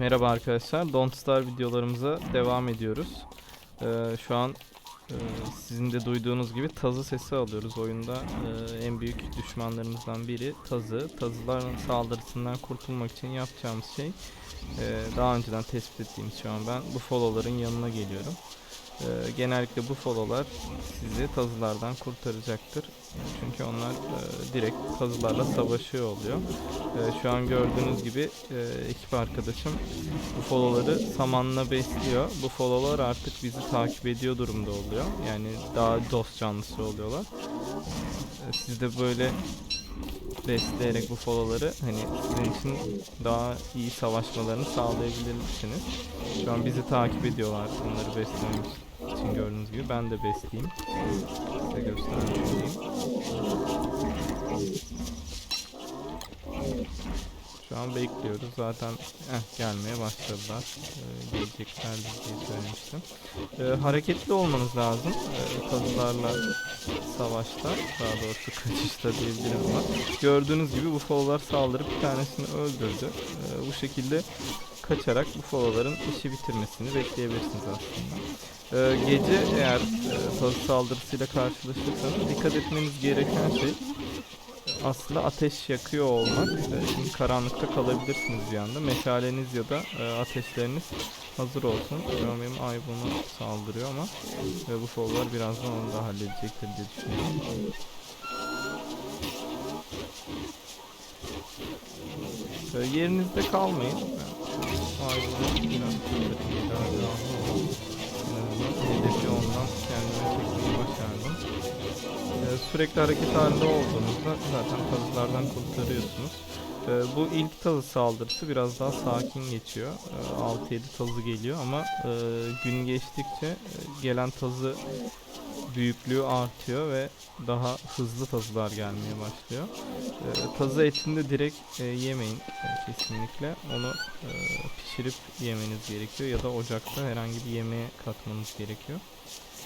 Merhaba arkadaşlar. Don't Star videolarımıza devam ediyoruz. Ee, şu an e, sizin de duyduğunuz gibi tazı sesi alıyoruz. Oyunda e, en büyük düşmanlarımızdan biri tazı. Tazıların saldırısından kurtulmak için yapacağımız şey e, daha önceden tespit ettiğimiz şu an ben bu followların yanına geliyorum. E, genellikle bu followlar sizi tazılardan kurtaracaktır. Çünkü onlar e, direkt tazılarla savaşıyor oluyor. E, şu an gördüğünüz gibi e, ekip arkadaşım bu followları samanla besliyor. Bu followlar artık bizi takip ediyor durumda oluyor. Yani daha dost canlısı oluyorlar. E, siz de böyle besleyerek bu followları hani sizin için daha iyi savaşmalarını sağlayabilirsiniz. Şu an bizi takip ediyorlar onları beslemek için gördüğünüz gibi. Ben de besleyeyim. Size göstermek isteyeyim. Şu an bekliyoruz. Zaten heh, gelmeye başladılar. Ee, gelecekler diye söylemiştim. Ee, hareketli olmanız lazım. Ee, kazılarla savaşta, daha doğrusu kaçışta diyebilirim ama. Gördüğünüz gibi bu followlar saldırıp bir tanesini öldürdü. Ee, bu şekilde kaçarak bu followların işi bitirmesini bekleyebilirsiniz aslında. Ee, gece eğer e, tazı saldırısıyla karşılaşırsanız dikkat etmeniz gereken şey aslında ateş yakıyor olmak. Ee, Şimdi karanlıkta kalabilirsiniz bir anda. Meşaleniz ya da e, ateşleriniz hazır olsun. Şu ay bunu saldırıyor ama e, bu follar birazdan onu da halledecektir diye düşünüyorum. E, Yerinizde kalmayın. Sürekli hareket halinde olduğunuzda zaten tazılardan kurtarıyorsunuz. Ee, bu ilk tazı saldırısı biraz daha sakin geçiyor. Ee, 6-7 tazı geliyor ama e, gün geçtikçe e, gelen tazı büyüklüğü artıyor ve daha hızlı tazılar gelmeye başlıyor. Ee, tazı etini de direkt e, yemeyin e, kesinlikle. Onu e, pişirip yemeniz gerekiyor ya da ocakta herhangi bir yemeğe katmanız gerekiyor.